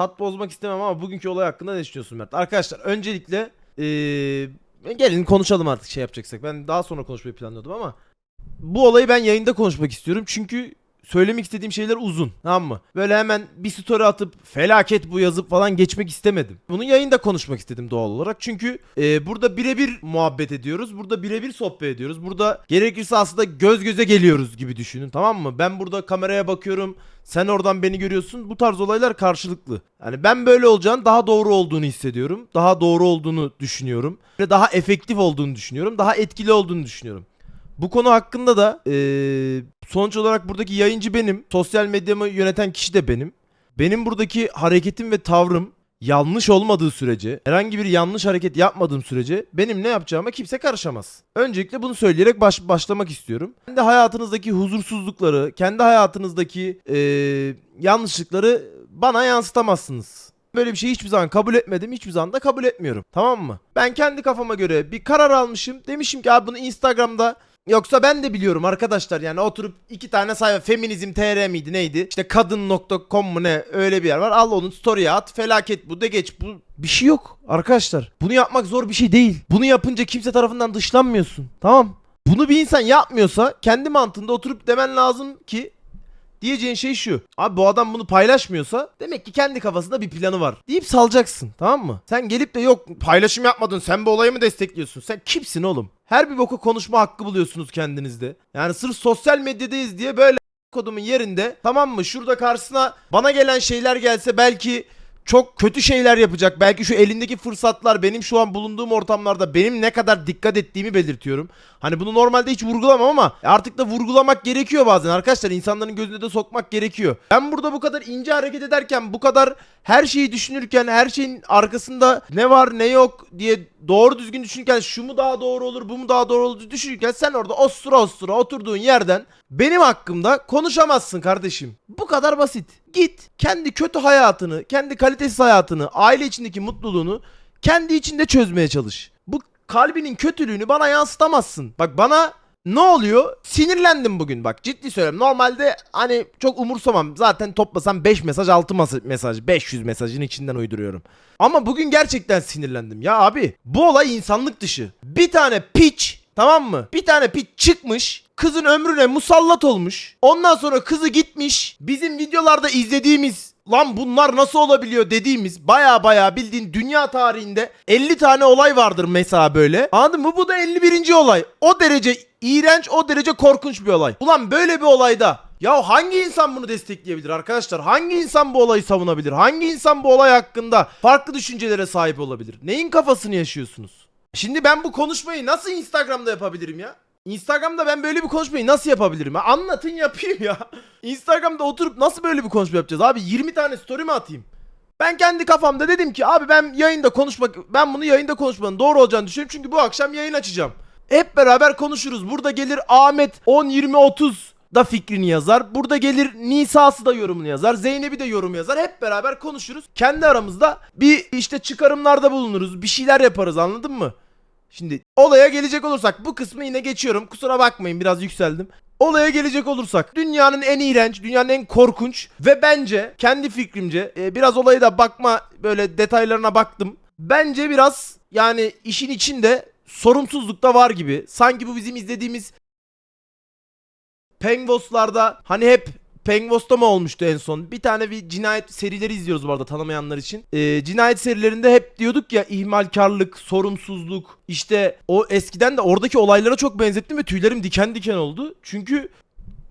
tat bozmak istemem ama bugünkü olay hakkında ne düşünüyorsun Mert? Arkadaşlar öncelikle ee, gelin konuşalım artık şey yapacaksak. Ben daha sonra konuşmayı planlıyordum ama bu olayı ben yayında konuşmak istiyorum. Çünkü söylemek istediğim şeyler uzun. Tamam mı? Böyle hemen bir story atıp felaket bu yazıp falan geçmek istemedim. Bunu yayında konuşmak istedim doğal olarak. Çünkü e, burada birebir muhabbet ediyoruz. Burada birebir sohbet ediyoruz. Burada gerekirse aslında göz göze geliyoruz gibi düşünün. Tamam mı? Ben burada kameraya bakıyorum. Sen oradan beni görüyorsun. Bu tarz olaylar karşılıklı. Yani ben böyle olacağını daha doğru olduğunu hissediyorum. Daha doğru olduğunu düşünüyorum. Ve daha efektif olduğunu düşünüyorum. Daha etkili olduğunu düşünüyorum. Bu konu hakkında da eee, sonuç olarak buradaki yayıncı benim. Sosyal medyamı yöneten kişi de benim. Benim buradaki hareketim ve tavrım yanlış olmadığı sürece, herhangi bir yanlış hareket yapmadığım sürece benim ne yapacağıma kimse karışamaz. Öncelikle bunu söyleyerek baş- başlamak istiyorum. Kendi hayatınızdaki huzursuzlukları, kendi hayatınızdaki eee, yanlışlıkları bana yansıtamazsınız. Böyle bir şeyi hiçbir zaman kabul etmedim. Hiçbir zaman da kabul etmiyorum. Tamam mı? Ben kendi kafama göre bir karar almışım. Demişim ki abi bunu Instagram'da Yoksa ben de biliyorum arkadaşlar yani oturup iki tane sayfa feminizm tr miydi neydi? İşte kadın.com mu ne öyle bir yer var. Al onun story'e at felaket bu de geç bu bir şey yok arkadaşlar. Bunu yapmak zor bir şey değil. Bunu yapınca kimse tarafından dışlanmıyorsun. Tamam. Bunu bir insan yapmıyorsa kendi mantığında oturup demen lazım ki Diyeceğin şey şu. Abi bu adam bunu paylaşmıyorsa demek ki kendi kafasında bir planı var. Deyip salacaksın tamam mı? Sen gelip de yok paylaşım yapmadın sen bu olayı mı destekliyorsun? Sen kimsin oğlum? Her bir boku konuşma hakkı buluyorsunuz kendinizde. Yani sırf sosyal medyadayız diye böyle kodumun yerinde tamam mı? Şurada karşısına bana gelen şeyler gelse belki çok kötü şeyler yapacak. Belki şu elindeki fırsatlar benim şu an bulunduğum ortamlarda benim ne kadar dikkat ettiğimi belirtiyorum. Hani bunu normalde hiç vurgulamam ama artık da vurgulamak gerekiyor bazen arkadaşlar. insanların gözüne de sokmak gerekiyor. Ben burada bu kadar ince hareket ederken, bu kadar her şeyi düşünürken, her şeyin arkasında ne var ne yok diye doğru düzgün düşünürken şu mu daha doğru olur, bu mu daha doğru olur düşünürken sen orada ostura ostura oturduğun yerden benim hakkımda konuşamazsın kardeşim. Bu kadar basit. Git kendi kötü hayatını, kendi kalitesiz hayatını, aile içindeki mutluluğunu kendi içinde çözmeye çalış. Bu kalbinin kötülüğünü bana yansıtamazsın. Bak bana ne oluyor? Sinirlendim bugün bak ciddi söylüyorum. Normalde hani çok umursamam. Zaten toplasam 5 mesaj 6 mas- mesaj 500 mesajın içinden uyduruyorum. Ama bugün gerçekten sinirlendim. Ya abi bu olay insanlık dışı. Bir tane piç tamam mı? Bir tane piç çıkmış kızın ömrüne musallat olmuş. Ondan sonra kızı gitmiş. Bizim videolarda izlediğimiz lan bunlar nasıl olabiliyor dediğimiz baya baya bildiğin dünya tarihinde 50 tane olay vardır mesela böyle. Anladın mı? Bu da 51. olay. O derece iğrenç, o derece korkunç bir olay. Ulan böyle bir olayda ya hangi insan bunu destekleyebilir arkadaşlar? Hangi insan bu olayı savunabilir? Hangi insan bu olay hakkında farklı düşüncelere sahip olabilir? Neyin kafasını yaşıyorsunuz? Şimdi ben bu konuşmayı nasıl Instagram'da yapabilirim ya? Instagram'da ben böyle bir konuşmayı nasıl yapabilirim ya? Anlatın yapayım ya. Instagram'da oturup nasıl böyle bir konuşma yapacağız abi? 20 tane story mi atayım? Ben kendi kafamda dedim ki abi ben yayında konuşmak ben bunu yayında konuşmanın doğru olacağını düşünüyorum çünkü bu akşam yayın açacağım. Hep beraber konuşuruz. Burada gelir Ahmet 10 20 30 da fikrini yazar. Burada gelir Nisa'sı da yorumunu yazar. Zeynep'i de yorum yazar. Hep beraber konuşuruz. Kendi aramızda bir işte çıkarımlarda bulunuruz. Bir şeyler yaparız anladın mı? Şimdi olaya gelecek olursak bu kısmı yine geçiyorum. Kusura bakmayın biraz yükseldim. Olaya gelecek olursak dünyanın en iğrenç, dünyanın en korkunç ve bence kendi fikrimce e, biraz olaya da bakma böyle detaylarına baktım. Bence biraz yani işin içinde sorumsuzluk da var gibi. Sanki bu bizim izlediğimiz Pengvos'larda hani hep Pengvos'ta mı olmuştu en son? Bir tane bir cinayet serileri izliyoruz bu arada tanımayanlar için. Ee, cinayet serilerinde hep diyorduk ya ihmalkarlık, sorumsuzluk. İşte o eskiden de oradaki olaylara çok benzettim ve tüylerim diken diken oldu. Çünkü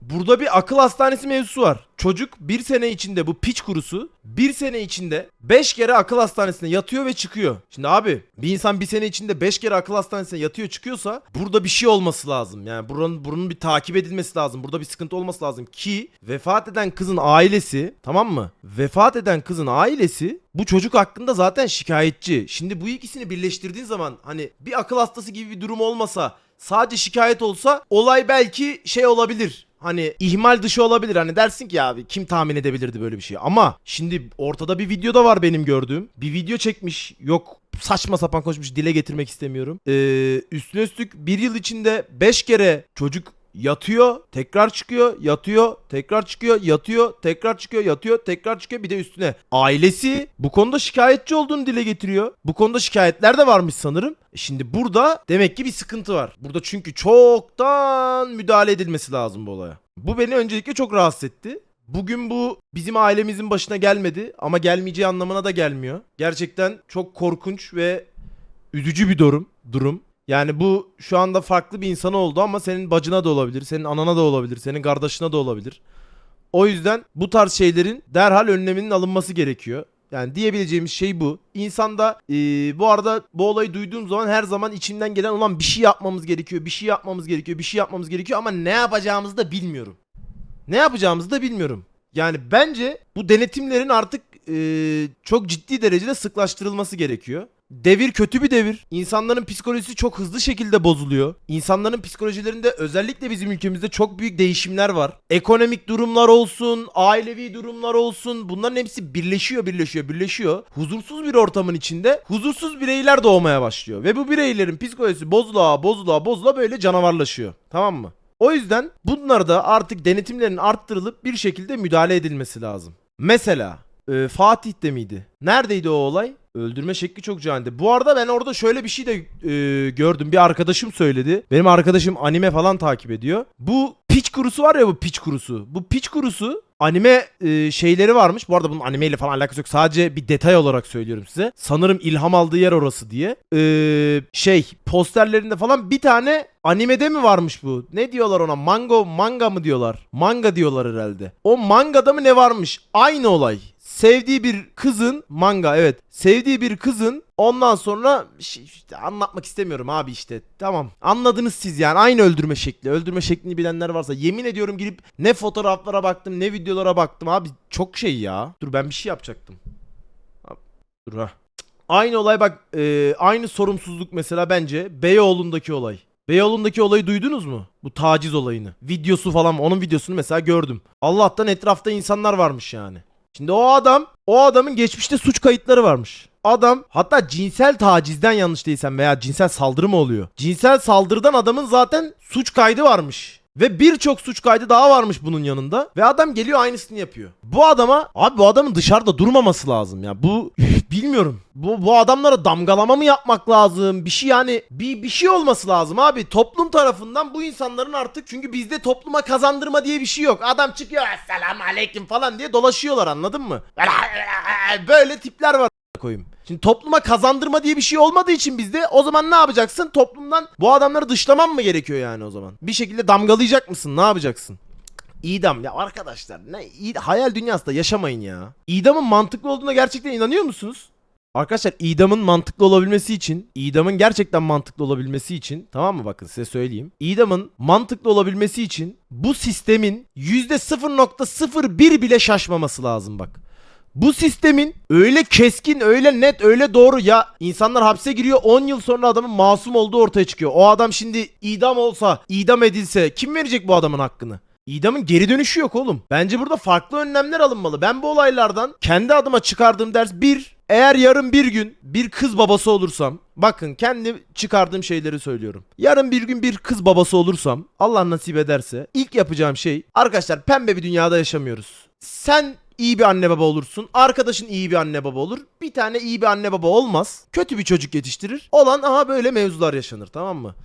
burada bir akıl hastanesi mevzusu var. Çocuk bir sene içinde bu piç kurusu bir sene içinde 5 kere akıl hastanesine yatıyor ve çıkıyor. Şimdi abi bir insan bir sene içinde 5 kere akıl hastanesine yatıyor çıkıyorsa burada bir şey olması lazım. Yani buranın, bunun bir takip edilmesi lazım. Burada bir sıkıntı olması lazım ki vefat eden kızın ailesi tamam mı? Vefat eden kızın ailesi bu çocuk hakkında zaten şikayetçi. Şimdi bu ikisini birleştirdiğin zaman hani bir akıl hastası gibi bir durum olmasa sadece şikayet olsa olay belki şey olabilir. Hani ihmal dışı olabilir. Hani dersin ki abi kim tahmin edebilirdi böyle bir şey. Ama şimdi ortada bir video da var benim gördüğüm. Bir video çekmiş. Yok saçma sapan konuşmuş dile getirmek istemiyorum. Ee, üstüne üstlük bir yıl içinde 5 kere çocuk yatıyor, tekrar çıkıyor, yatıyor, tekrar çıkıyor, yatıyor, tekrar çıkıyor, yatıyor, tekrar çıkıyor. Bir de üstüne ailesi bu konuda şikayetçi olduğunu dile getiriyor. Bu konuda şikayetler de varmış sanırım. E Şimdi burada demek ki bir sıkıntı var. Burada çünkü çoktan müdahale edilmesi lazım bu olaya. Bu beni öncelikle çok rahatsız etti. Bugün bu bizim ailemizin başına gelmedi ama gelmeyeceği anlamına da gelmiyor. Gerçekten çok korkunç ve üzücü bir durum. Durum. Yani bu şu anda farklı bir insana oldu ama senin bacına da olabilir, senin anana da olabilir, senin kardeşine de olabilir. O yüzden bu tarz şeylerin derhal önleminin alınması gerekiyor. Yani diyebileceğimiz şey bu. İnsanda eee, bu arada bu olayı duyduğum zaman her zaman içimden gelen olan bir şey yapmamız gerekiyor, bir şey yapmamız gerekiyor, bir şey yapmamız gerekiyor ama ne yapacağımızı da bilmiyorum. Ne yapacağımızı da bilmiyorum. Yani bence bu denetimlerin artık eee, çok ciddi derecede sıklaştırılması gerekiyor. Devir kötü bir devir. İnsanların psikolojisi çok hızlı şekilde bozuluyor. İnsanların psikolojilerinde özellikle bizim ülkemizde çok büyük değişimler var. Ekonomik durumlar olsun, ailevi durumlar olsun bunların hepsi birleşiyor, birleşiyor, birleşiyor. Huzursuz bir ortamın içinde huzursuz bireyler doğmaya başlıyor. Ve bu bireylerin psikolojisi bozula bozula bozula böyle canavarlaşıyor. Tamam mı? O yüzden bunlar da artık denetimlerin arttırılıp bir şekilde müdahale edilmesi lazım. Mesela e, Fatih'te miydi? Neredeydi o olay? Öldürme şekli çok caniydi. Bu arada ben orada şöyle bir şey de e, gördüm. Bir arkadaşım söyledi. Benim arkadaşım anime falan takip ediyor. Bu piç kurusu var ya bu piç kurusu. Bu piç kurusu anime e, şeyleri varmış. Bu arada bunun animeyle falan alakası yok. Sadece bir detay olarak söylüyorum size. Sanırım ilham aldığı yer orası diye. E, şey posterlerinde falan bir tane animede mi varmış bu? Ne diyorlar ona? Mango manga mı diyorlar? Manga diyorlar herhalde. O mangada mı ne varmış? Aynı olay. Sevdiği bir kızın manga evet. Sevdiği bir kızın ondan sonra şey- işte anlatmak istemiyorum abi işte. Tamam. Anladınız siz yani. Aynı öldürme şekli. Öldürme şeklini bilenler varsa yemin ediyorum girip ne fotoğraflara baktım ne videolara baktım abi. Çok şey ya. Dur ben bir şey yapacaktım. Dur ha. Aynı olay bak e, aynı sorumsuzluk mesela bence Beyoğlu'ndaki olay. Beyoğlu'ndaki olayı duydunuz mu? Bu taciz olayını. Videosu falan onun videosunu mesela gördüm. Allah'tan etrafta insanlar varmış yani. Şimdi o adam, o adamın geçmişte suç kayıtları varmış. Adam hatta cinsel tacizden yanlış değilsem veya cinsel saldırı mı oluyor? Cinsel saldırıdan adamın zaten suç kaydı varmış. Ve birçok suç kaydı daha varmış bunun yanında. Ve adam geliyor aynısını yapıyor. Bu adama abi bu adamın dışarıda durmaması lazım ya. Bu bilmiyorum. Bu bu adamlara damgalama mı yapmak lazım? Bir şey yani bir bir şey olması lazım abi. Toplum tarafından bu insanların artık çünkü bizde topluma kazandırma diye bir şey yok. Adam çıkıyor selam aleyküm falan diye dolaşıyorlar anladın mı? Böyle tipler var koyayım. Şimdi topluma kazandırma diye bir şey olmadığı için bizde o zaman ne yapacaksın? Toplumdan bu adamları dışlaman mı gerekiyor yani o zaman? Bir şekilde damgalayacak mısın? Ne yapacaksın? İdam ya arkadaşlar ne iyi- hayal dünyasında yaşamayın ya. İdamın mantıklı olduğuna gerçekten inanıyor musunuz? Arkadaşlar idamın mantıklı olabilmesi için, idamın gerçekten mantıklı olabilmesi için, tamam mı bakın size söyleyeyim. İdamın mantıklı olabilmesi için bu sistemin %0.01 bile şaşmaması lazım bak. Bu sistemin öyle keskin, öyle net, öyle doğru ya insanlar hapse giriyor 10 yıl sonra adamın masum olduğu ortaya çıkıyor. O adam şimdi idam olsa, idam edilse kim verecek bu adamın hakkını? İdamın geri dönüşü yok oğlum. Bence burada farklı önlemler alınmalı. Ben bu olaylardan kendi adıma çıkardığım ders bir. Eğer yarın bir gün bir kız babası olursam bakın kendi çıkardığım şeyleri söylüyorum. Yarın bir gün bir kız babası olursam Allah nasip ederse ilk yapacağım şey arkadaşlar pembe bir dünyada yaşamıyoruz. Sen iyi bir anne baba olursun. Arkadaşın iyi bir anne baba olur. Bir tane iyi bir anne baba olmaz. Kötü bir çocuk yetiştirir. Olan aha böyle mevzular yaşanır tamam mı?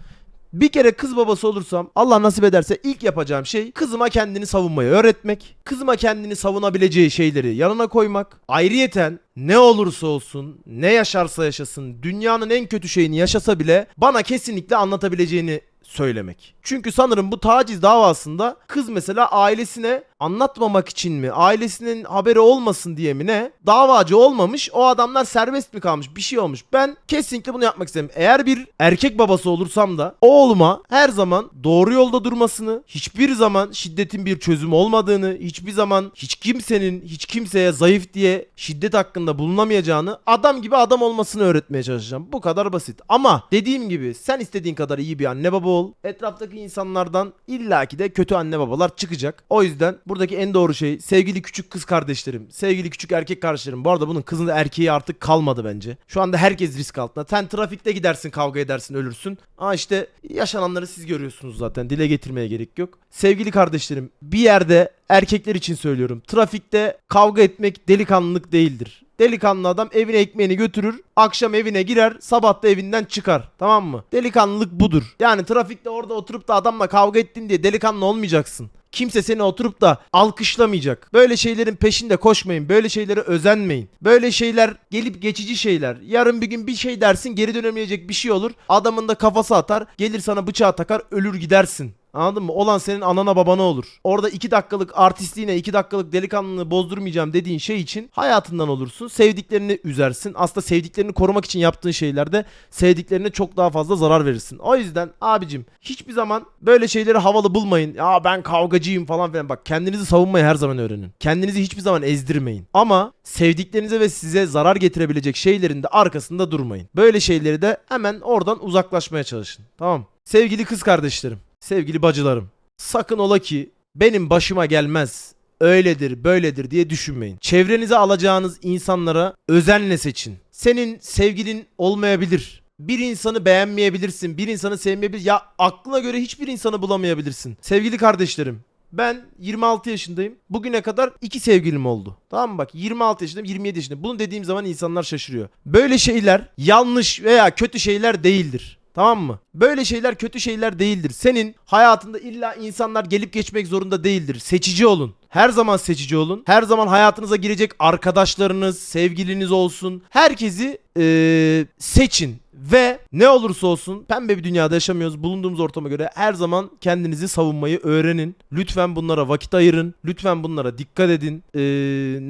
Bir kere kız babası olursam Allah nasip ederse ilk yapacağım şey kızıma kendini savunmayı öğretmek. Kızıma kendini savunabileceği şeyleri yanına koymak. Ayrıyeten ne olursa olsun, ne yaşarsa yaşasın, dünyanın en kötü şeyini yaşasa bile bana kesinlikle anlatabileceğini söylemek. Çünkü sanırım bu taciz davasında kız mesela ailesine anlatmamak için mi, ailesinin haberi olmasın diye mi ne, davacı olmamış, o adamlar serbest mi kalmış, bir şey olmuş. Ben kesinlikle bunu yapmak isterim. Eğer bir erkek babası olursam da oğluma her zaman doğru yolda durmasını, hiçbir zaman şiddetin bir çözüm olmadığını, hiçbir zaman hiç kimsenin hiç kimseye zayıf diye şiddet hakkında bulunamayacağını, adam gibi adam olmasını öğretmeye çalışacağım. Bu kadar basit. Ama dediğim gibi sen istediğin kadar iyi bir anne baba ol. Etraftaki insanlardan illaki de kötü anne babalar çıkacak. O yüzden buradaki en doğru şey sevgili küçük kız kardeşlerim, sevgili küçük erkek kardeşlerim. Bu arada bunun kızın da erkeği artık kalmadı bence. Şu anda herkes risk altında. Sen trafikte gidersin, kavga edersin, ölürsün. Aa işte yaşananları siz görüyorsunuz zaten. Dile getirmeye gerek yok. Sevgili kardeşlerim, bir yerde erkekler için söylüyorum. Trafikte kavga etmek delikanlılık değildir. Delikanlı adam evine ekmeğini götürür, akşam evine girer, sabah da evinden çıkar. Tamam mı? Delikanlılık budur. Yani trafikte orada oturup da adamla kavga ettin diye delikanlı olmayacaksın. Kimse seni oturup da alkışlamayacak. Böyle şeylerin peşinde koşmayın. Böyle şeylere özenmeyin. Böyle şeyler gelip geçici şeyler. Yarın bir gün bir şey dersin geri dönemeyecek bir şey olur. Adamın da kafası atar. Gelir sana bıçağı takar ölür gidersin. Anladın mı? Olan senin anana babana olur. Orada 2 dakikalık artistliğine 2 dakikalık delikanlılığı bozdurmayacağım dediğin şey için hayatından olursun. Sevdiklerini üzersin. Aslında sevdiklerini korumak için yaptığın şeylerde sevdiklerine çok daha fazla zarar verirsin. O yüzden abicim hiçbir zaman böyle şeyleri havalı bulmayın. Ya ben kavgacıyım falan filan. Bak kendinizi savunmayı her zaman öğrenin. Kendinizi hiçbir zaman ezdirmeyin. Ama sevdiklerinize ve size zarar getirebilecek şeylerin de arkasında durmayın. Böyle şeyleri de hemen oradan uzaklaşmaya çalışın. Tamam. Sevgili kız kardeşlerim. Sevgili bacılarım, sakın ola ki benim başıma gelmez, öyledir, böyledir diye düşünmeyin. Çevrenize alacağınız insanlara özenle seçin. Senin sevgilin olmayabilir. Bir insanı beğenmeyebilirsin, bir insanı sevmeyebilir. Ya aklına göre hiçbir insanı bulamayabilirsin. Sevgili kardeşlerim, ben 26 yaşındayım. Bugüne kadar iki sevgilim oldu. Tamam mı bak 26 yaşındayım 27 yaşındayım. Bunu dediğim zaman insanlar şaşırıyor. Böyle şeyler yanlış veya kötü şeyler değildir. Tamam mı? Böyle şeyler kötü şeyler değildir. Senin hayatında illa insanlar gelip geçmek zorunda değildir. Seçici olun. Her zaman seçici olun. Her zaman hayatınıza girecek arkadaşlarınız, sevgiliniz olsun. Herkesi eee, seçin. Ve ne olursa olsun pembe bir dünyada yaşamıyoruz. Bulunduğumuz ortama göre her zaman kendinizi savunmayı öğrenin. Lütfen bunlara vakit ayırın. Lütfen bunlara dikkat edin. Eee,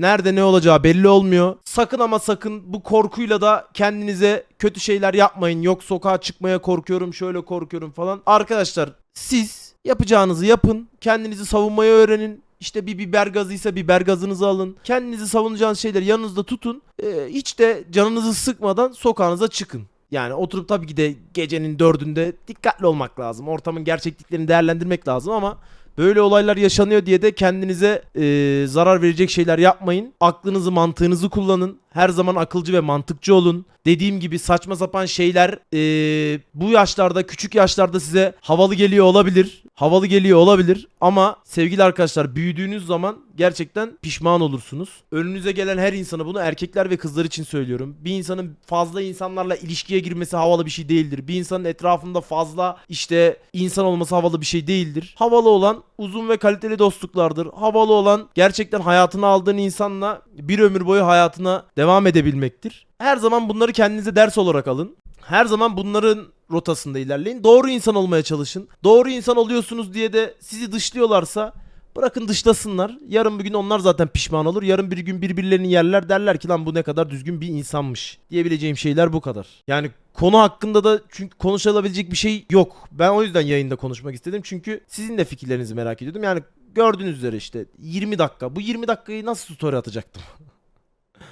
nerede ne olacağı belli olmuyor. Sakın ama sakın bu korkuyla da kendinize kötü şeyler yapmayın. Yok sokağa çıkmaya korkuyorum, şöyle korkuyorum falan. Arkadaşlar siz yapacağınızı yapın. Kendinizi savunmayı öğrenin. İşte bir biber gazıysa biber gazınızı alın. Kendinizi savunacağınız şeyleri yanınızda tutun. Ee, hiç de canınızı sıkmadan sokağınıza çıkın. Yani oturup tabii ki de gecenin dördünde dikkatli olmak lazım. Ortamın gerçekliklerini değerlendirmek lazım ama böyle olaylar yaşanıyor diye de kendinize e, zarar verecek şeyler yapmayın. Aklınızı mantığınızı kullanın. Her zaman akılcı ve mantıkçı olun. Dediğim gibi saçma sapan şeyler e, bu yaşlarda küçük yaşlarda size havalı geliyor olabilir. Havalı geliyor olabilir ama sevgili arkadaşlar büyüdüğünüz zaman gerçekten pişman olursunuz. Önünüze gelen her insana bunu erkekler ve kızlar için söylüyorum. Bir insanın fazla insanlarla ilişkiye girmesi havalı bir şey değildir. Bir insanın etrafında fazla işte insan olması havalı bir şey değildir. Havalı olan uzun ve kaliteli dostluklardır. Havalı olan gerçekten hayatına aldığın insanla bir ömür boyu hayatına devam edebilmektir. Her zaman bunları kendinize ders olarak alın. Her zaman bunların rotasında ilerleyin. Doğru insan olmaya çalışın. Doğru insan oluyorsunuz diye de sizi dışlıyorlarsa bırakın dışlasınlar. Yarın bir gün onlar zaten pişman olur. Yarın bir gün birbirlerini yerler derler ki lan bu ne kadar düzgün bir insanmış. Diyebileceğim şeyler bu kadar. Yani konu hakkında da çünkü konuşulabilecek bir şey yok. Ben o yüzden yayında konuşmak istedim. Çünkü sizin de fikirlerinizi merak ediyordum. Yani gördüğünüz üzere işte 20 dakika. Bu 20 dakikayı nasıl story atacaktım?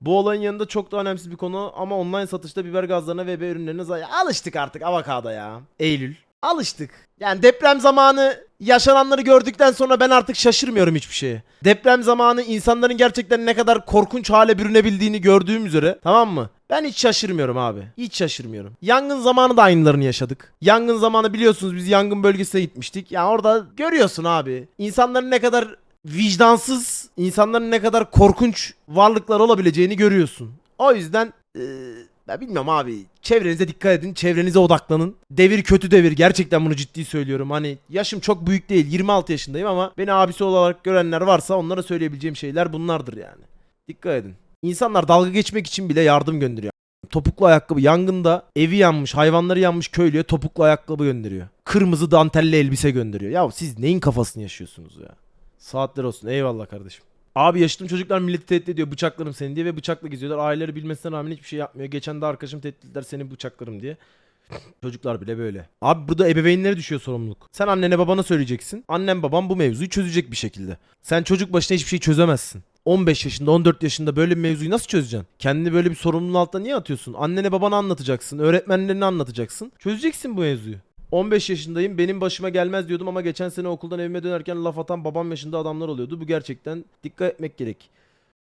Bu olayın yanında çok da önemsiz bir konu ama online satışta biber gazlarına ve biber ürünlerine zay- alıştık artık avokado ya. Eylül. Alıştık. Yani deprem zamanı yaşananları gördükten sonra ben artık şaşırmıyorum hiçbir şeye. Deprem zamanı insanların gerçekten ne kadar korkunç hale bürünebildiğini gördüğüm üzere tamam mı? Ben hiç şaşırmıyorum abi. Hiç şaşırmıyorum. Yangın zamanı da aynılarını yaşadık. Yangın zamanı biliyorsunuz biz yangın bölgesine gitmiştik. Yani orada görüyorsun abi. İnsanların ne kadar vicdansız, insanların ne kadar korkunç varlıklar olabileceğini görüyorsun. O yüzden eee, ben bilmiyorum abi. Çevrenize dikkat edin. Çevrenize odaklanın. Devir kötü devir. Gerçekten bunu ciddi söylüyorum. Hani yaşım çok büyük değil. 26 yaşındayım ama beni abisi olarak görenler varsa onlara söyleyebileceğim şeyler bunlardır yani. Dikkat edin. İnsanlar dalga geçmek için bile yardım gönderiyor. Topuklu ayakkabı yangında evi yanmış, hayvanları yanmış köylüye topuklu ayakkabı gönderiyor. Kırmızı dantelli elbise gönderiyor. Ya siz neyin kafasını yaşıyorsunuz ya? Saatler olsun. Eyvallah kardeşim. Abi yaşadığım çocuklar milleti tehdit ediyor. Bıçaklarım seni diye ve bıçakla geziyorlar. Aileleri bilmesine rağmen hiçbir şey yapmıyor. Geçen de arkadaşım tehdit ettiler seni bıçaklarım diye. Çocuklar bile böyle. Abi burada ebeveynlere düşüyor sorumluluk. Sen annene babana söyleyeceksin. Annem babam bu mevzuyu çözecek bir şekilde. Sen çocuk başına hiçbir şey çözemezsin. 15 yaşında 14 yaşında böyle bir mevzuyu nasıl çözeceksin? Kendini böyle bir sorumluluğun altına niye atıyorsun? Annene babana anlatacaksın. Öğretmenlerine anlatacaksın. Çözeceksin bu mevzuyu. 15 yaşındayım benim başıma gelmez diyordum ama geçen sene okuldan evime dönerken laf atan babam yaşında adamlar oluyordu. Bu gerçekten dikkat etmek gerek.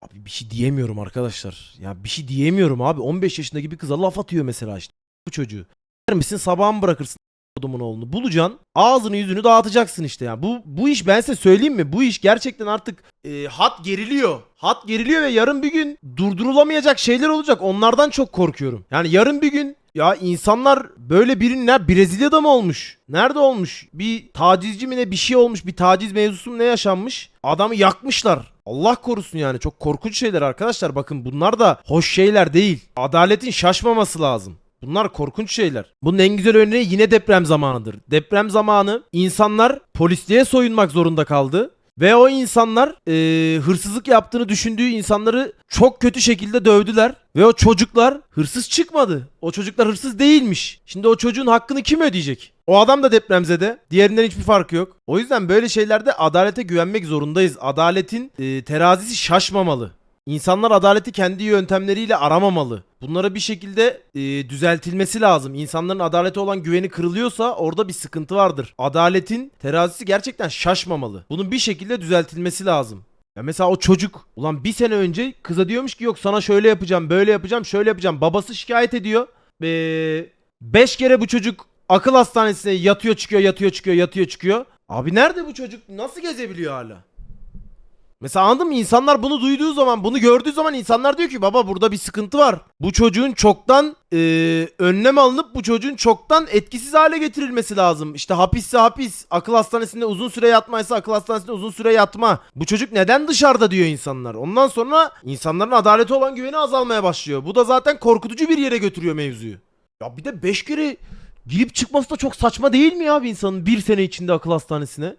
Abi bir şey diyemiyorum arkadaşlar. Ya bir şey diyemiyorum abi. 15 yaşındaki bir kıza laf atıyor mesela işte. Bu çocuğu. Der misin sabah mı bırakırsın kodumun oğlunu? Bulacaksın. Ağzını yüzünü dağıtacaksın işte ya. Bu bu iş ben size söyleyeyim mi? Bu iş gerçekten artık e, hat geriliyor. Hat geriliyor ve yarın bir gün durdurulamayacak şeyler olacak. Onlardan çok korkuyorum. Yani yarın bir gün ya insanlar böyle birinin ne Brezilya'da mı olmuş? Nerede olmuş? Bir tacizci mi ne bir şey olmuş? Bir taciz mevzusu mu ne yaşanmış? Adamı yakmışlar. Allah korusun yani çok korkunç şeyler arkadaşlar. Bakın bunlar da hoş şeyler değil. Adaletin şaşmaması lazım. Bunlar korkunç şeyler. Bunun en güzel örneği yine deprem zamanıdır. Deprem zamanı insanlar polisliğe soyunmak zorunda kaldı. Ve o insanlar eee, hırsızlık yaptığını düşündüğü insanları çok kötü şekilde dövdüler. Ve o çocuklar hırsız çıkmadı. O çocuklar hırsız değilmiş. Şimdi o çocuğun hakkını kim ödeyecek? O adam da depremzede. Diğerinden hiçbir farkı yok. O yüzden böyle şeylerde adalete güvenmek zorundayız. Adaletin eee, terazisi şaşmamalı. İnsanlar adaleti kendi yöntemleriyle aramamalı. Bunlara bir şekilde e, düzeltilmesi lazım. İnsanların adalete olan güveni kırılıyorsa orada bir sıkıntı vardır. Adaletin terazisi gerçekten şaşmamalı. Bunun bir şekilde düzeltilmesi lazım. Ya mesela o çocuk ulan bir sene önce kıza diyormuş ki yok sana şöyle yapacağım, böyle yapacağım, şöyle yapacağım. Babası şikayet ediyor. Ee, beş kere bu çocuk akıl hastanesine yatıyor çıkıyor, yatıyor çıkıyor, yatıyor çıkıyor. Abi nerede bu çocuk? Nasıl gezebiliyor hala? Mesela anladın mı? İnsanlar bunu duyduğu zaman, bunu gördüğü zaman insanlar diyor ki baba burada bir sıkıntı var. Bu çocuğun çoktan eee, önlem alınıp bu çocuğun çoktan etkisiz hale getirilmesi lazım. İşte hapisse hapis, akıl hastanesinde uzun süre yatmaysa akıl hastanesinde uzun süre yatma. Bu çocuk neden dışarıda diyor insanlar. Ondan sonra insanların adalete olan güveni azalmaya başlıyor. Bu da zaten korkutucu bir yere götürüyor mevzuyu. Ya bir de 5 kere girip çıkması da çok saçma değil mi ya bir insanın bir sene içinde akıl hastanesine?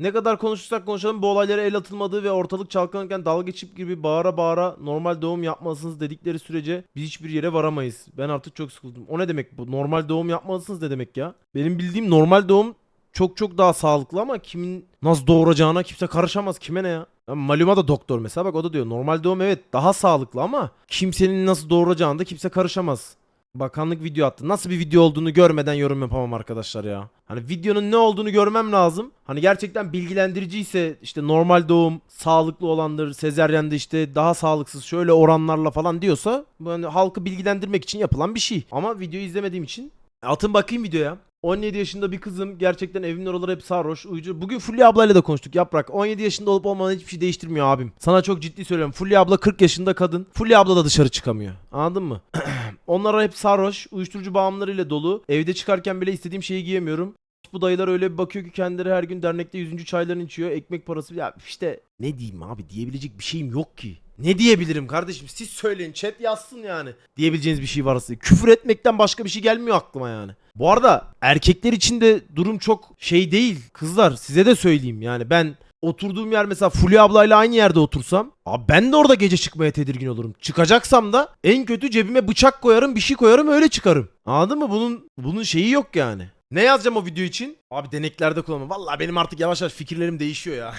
Ne kadar konuşursak konuşalım bu olaylara el atılmadığı ve ortalık çalkalanırken dalga geçip gibi bağıra bağıra normal doğum yapmalısınız dedikleri sürece biz hiçbir yere varamayız. Ben artık çok sıkıldım. O ne demek bu? Normal doğum yapmalısınız ne demek ya? Benim bildiğim normal doğum çok çok daha sağlıklı ama kimin nasıl doğuracağına kimse karışamaz. Kime ne ya? Ya Maluma da doktor mesela bak o da diyor normal doğum evet daha sağlıklı ama kimsenin nasıl doğuracağına da kimse karışamaz. Bakanlık video attı. Nasıl bir video olduğunu görmeden yorum yapamam arkadaşlar ya. Hani videonun ne olduğunu görmem lazım. Hani gerçekten bilgilendirici ise işte normal doğum sağlıklı olandır. Sezeryende işte daha sağlıksız şöyle oranlarla falan diyorsa hani halkı bilgilendirmek için yapılan bir şey. Ama videoyu izlemediğim için atın bakayım videoya. 17 yaşında bir kızım gerçekten evimin oraları hep sarhoş uyucu. Bugün Fulya ablayla da konuştuk yaprak. 17 yaşında olup olmadan hiçbir şey değiştirmiyor abim. Sana çok ciddi söylüyorum. Fulya abla 40 yaşında kadın. Fulya abla da dışarı çıkamıyor. Anladın mı? Onlar hep sarhoş, uyuşturucu bağımlılarıyla dolu. Evde çıkarken bile istediğim şeyi giyemiyorum. Bu dayılar öyle bir bakıyor ki kendileri her gün dernekte 100. çaylarını içiyor. Ekmek parası. Ya işte ne diyeyim abi diyebilecek bir şeyim yok ki. Ne diyebilirim kardeşim? Siz söyleyin chat yazsın yani. Diyebileceğiniz bir şey varsa. Küfür etmekten başka bir şey gelmiyor aklıma yani. Bu arada erkekler için de durum çok şey değil. Kızlar size de söyleyeyim yani ben oturduğum yer mesela Fulya ablayla aynı yerde otursam abi ben de orada gece çıkmaya tedirgin olurum. Çıkacaksam da en kötü cebime bıçak koyarım bir şey koyarım öyle çıkarım. Anladın mı? Bunun bunun şeyi yok yani. Ne yazacağım o video için? Abi deneklerde kullanma. Vallahi benim artık yavaş yavaş fikirlerim değişiyor ya.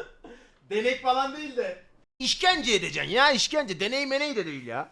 Denek falan değil de. İşkence edeceksin ya işkence. Deney meney de değil ya.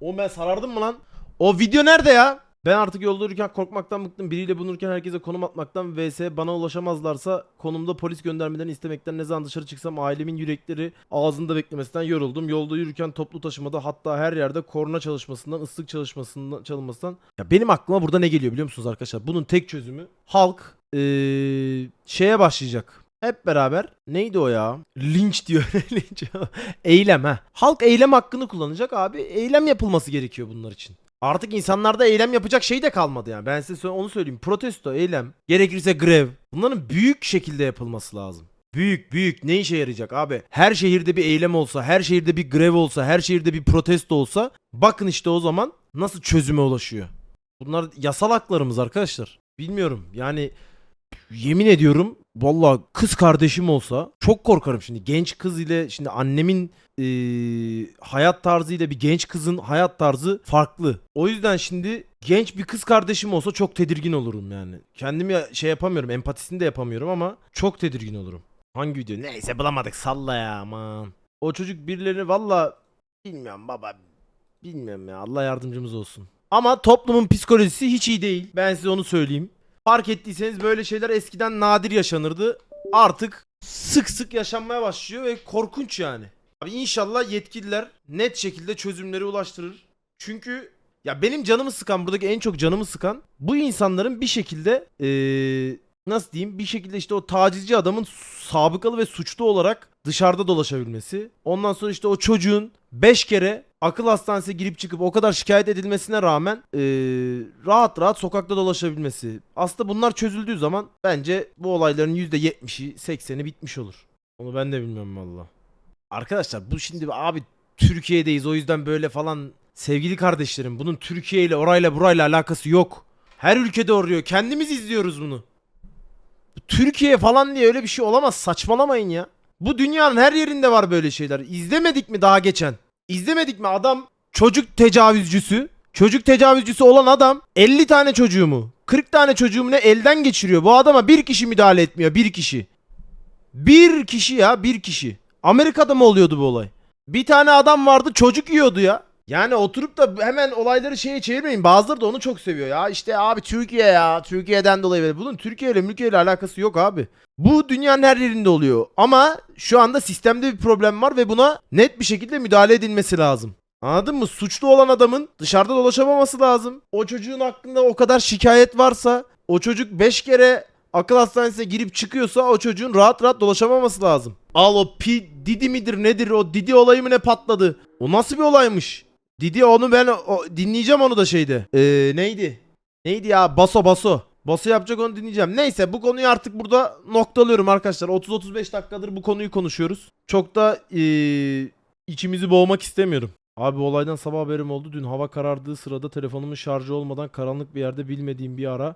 O ben sarardım mı lan? O video nerede ya? Ben artık yolda yürürken korkmaktan bıktım. Biriyle bulunurken herkese konum atmaktan vs bana ulaşamazlarsa konumda polis göndermeden istemekten ne zaman dışarı çıksam ailemin yürekleri ağzında beklemesinden yoruldum. Yolda yürürken toplu taşımada hatta her yerde korna çalışmasından, ıslık çalışmasından, çalınmasından. Ya benim aklıma burada ne geliyor biliyor musunuz arkadaşlar? Bunun tek çözümü halk eee, şeye başlayacak. Hep beraber neydi o ya? Linç diyor. Linç. eylem ha. Halk eylem hakkını kullanacak abi. Eylem yapılması gerekiyor bunlar için. Artık insanlarda eylem yapacak şey de kalmadı yani. Ben size onu söyleyeyim. Protesto, eylem, gerekirse grev. Bunların büyük şekilde yapılması lazım. Büyük büyük ne işe yarayacak abi? Her şehirde bir eylem olsa, her şehirde bir grev olsa, her şehirde bir protesto olsa bakın işte o zaman nasıl çözüme ulaşıyor. Bunlar yasal haklarımız arkadaşlar. Bilmiyorum yani yemin ediyorum valla kız kardeşim olsa çok korkarım şimdi genç kız ile şimdi annemin eee, hayat tarzı ile bir genç kızın hayat tarzı farklı. O yüzden şimdi genç bir kız kardeşim olsa çok tedirgin olurum yani. Kendimi şey yapamıyorum empatisini de yapamıyorum ama çok tedirgin olurum. Hangi video? Neyse bulamadık salla ya aman. O çocuk birilerini valla bilmiyorum baba bilmiyorum ya Allah yardımcımız olsun. Ama toplumun psikolojisi hiç iyi değil. Ben size onu söyleyeyim. Fark ettiyseniz böyle şeyler eskiden nadir yaşanırdı. Artık sık sık yaşanmaya başlıyor ve korkunç yani. Abi inşallah yetkililer net şekilde çözümleri ulaştırır. Çünkü ya benim canımı sıkan buradaki en çok canımı sıkan bu insanların bir şekilde eee, nasıl diyeyim bir şekilde işte o tacizci adamın sabıkalı ve suçlu olarak dışarıda dolaşabilmesi. Ondan sonra işte o çocuğun 5 kere akıl hastanesine girip çıkıp o kadar şikayet edilmesine rağmen eee, rahat rahat sokakta dolaşabilmesi. Aslında bunlar çözüldüğü zaman bence bu olayların %70'i 80'i bitmiş olur. Onu ben de bilmiyorum valla. Arkadaşlar bu şimdi abi Türkiye'deyiz o yüzden böyle falan sevgili kardeşlerim bunun Türkiye ile orayla burayla alakası yok. Her ülkede oluyor. Kendimiz izliyoruz bunu. Türkiye falan diye öyle bir şey olamaz. Saçmalamayın ya. Bu dünyanın her yerinde var böyle şeyler. İzlemedik mi daha geçen? İzlemedik mi adam çocuk tecavüzcüsü? Çocuk tecavüzcüsü olan adam 50 tane çocuğumu, 40 tane çocuğumu ne elden geçiriyor. Bu adama bir kişi müdahale etmiyor. Bir kişi. Bir kişi ya bir kişi. Amerika'da mı oluyordu bu olay? Bir tane adam vardı çocuk yiyordu ya. Yani oturup da hemen olayları şeye çevirmeyin. Bazıları da onu çok seviyor ya. İşte abi Türkiye ya. Türkiye'den dolayı böyle. Bunun Türkiye ile Mülkiye ile alakası yok abi. Bu dünyanın her yerinde oluyor. Ama şu anda sistemde bir problem var ve buna net bir şekilde müdahale edilmesi lazım. Anladın mı? Suçlu olan adamın dışarıda dolaşamaması lazım. O çocuğun hakkında o kadar şikayet varsa, o çocuk 5 kere akıl hastanesine girip çıkıyorsa o çocuğun rahat rahat dolaşamaması lazım. Al o pi Didi midir nedir o Didi olayı mı ne patladı? O nasıl bir olaymış? Didi onu ben o, dinleyeceğim onu da şeyde. Ee, neydi? Neydi ya? Baso baso. Baso yapacak onu dinleyeceğim. Neyse bu konuyu artık burada noktalıyorum arkadaşlar. 30-35 dakikadır bu konuyu konuşuyoruz. Çok da ee, içimizi boğmak istemiyorum. Abi olaydan sabah haberim oldu. Dün hava karardığı sırada telefonumun şarjı olmadan karanlık bir yerde bilmediğim bir ara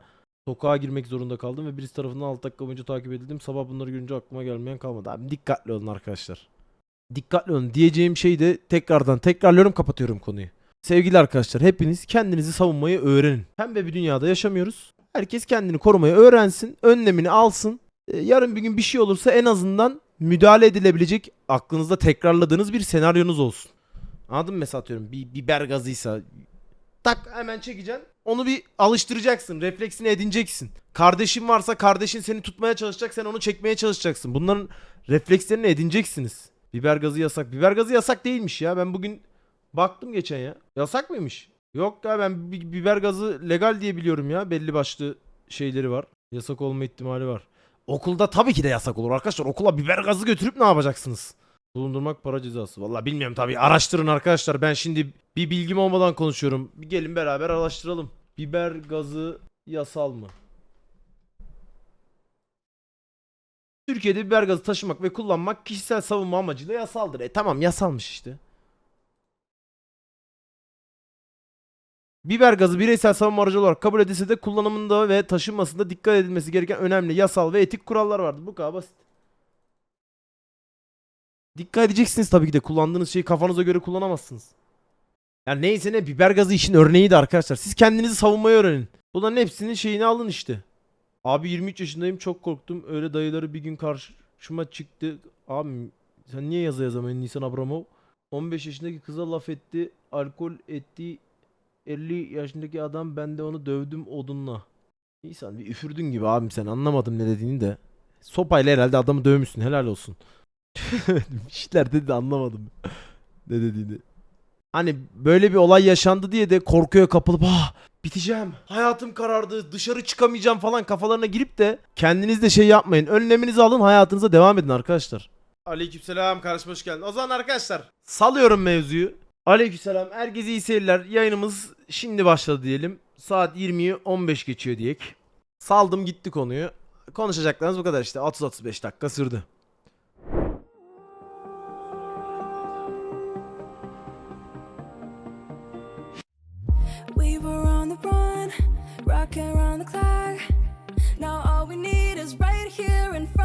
sokağa girmek zorunda kaldım ve birisi tarafından 6 dakika boyunca takip edildim. Sabah bunları görünce aklıma gelmeyen kalmadı. Abi dikkatli olun arkadaşlar. Dikkatli olun. Diyeceğim şey de tekrardan tekrarlıyorum kapatıyorum konuyu. Sevgili arkadaşlar hepiniz kendinizi savunmayı öğrenin. Pembe bir dünyada yaşamıyoruz. Herkes kendini korumayı öğrensin. Önlemini alsın. Ee, yarın bir gün bir şey olursa en azından müdahale edilebilecek aklınızda tekrarladığınız bir senaryonuz olsun. Anladın mı mesela atıyorum bir biber gazıysa tak hemen çekeceksin. Onu bir alıştıracaksın. Refleksini edineceksin. Kardeşin varsa kardeşin seni tutmaya çalışacak. Sen onu çekmeye çalışacaksın. Bunların reflekslerini edineceksiniz. Biber gazı yasak. Biber gazı yasak değilmiş ya. Ben bugün baktım geçen ya. Yasak mıymış? Yok ya ben bi- biber gazı legal diye biliyorum ya. Belli başlı şeyleri var. Yasak olma ihtimali var. Okulda tabii ki de yasak olur arkadaşlar. Okula biber gazı götürüp ne yapacaksınız? Bulundurmak para cezası. Vallahi bilmiyorum tabii. Araştırın arkadaşlar. Ben şimdi bir bilgim olmadan konuşuyorum. Bir gelin beraber araştıralım. Biber gazı yasal mı? Türkiye'de biber gazı taşımak ve kullanmak kişisel savunma amacıyla yasaldır. E tamam yasalmış işte. Biber gazı bireysel savunma aracı olarak kabul edilse de kullanımında ve taşınmasında dikkat edilmesi gereken önemli yasal ve etik kurallar vardır. Bu kadar basit. Dikkat edeceksiniz tabii ki de kullandığınız şeyi kafanıza göre kullanamazsınız. Yani neyse ne biber gazı işin örneğiydi arkadaşlar. Siz kendinizi savunmayı öğrenin. Bunların hepsinin şeyini alın işte. Abi 23 yaşındayım çok korktum. Öyle dayıları bir gün karşıma çıktı. Abi sen niye yaza yazamayın Nisan Abramov? 15 yaşındaki kıza laf etti. Alkol etti. 50 yaşındaki adam ben de onu dövdüm odunla. Nisan bir üfürdün gibi abim sen anlamadım ne dediğini de. Sopayla herhalde adamı dövmüşsün helal olsun. bir şeyler dedi de anlamadım ne dediğini. Hani böyle bir olay yaşandı diye de korkuya kapılıp ah biteceğim. Hayatım karardı. Dışarı çıkamayacağım falan kafalarına girip de kendiniz de şey yapmayın. Önleminizi alın hayatınıza devam edin arkadaşlar. Aleykümselam kardeşim hoş geldin. O zaman arkadaşlar salıyorum mevzuyu. Aleykümselam herkese iyi seyirler. Yayınımız şimdi başladı diyelim. Saat 20'yi 15 geçiyor diyek. Saldım gitti konuyu. Konuşacaklarınız bu kadar işte. 30-35 dakika sürdü. We were the run, rocking around the clock. Now all we need is right here in front.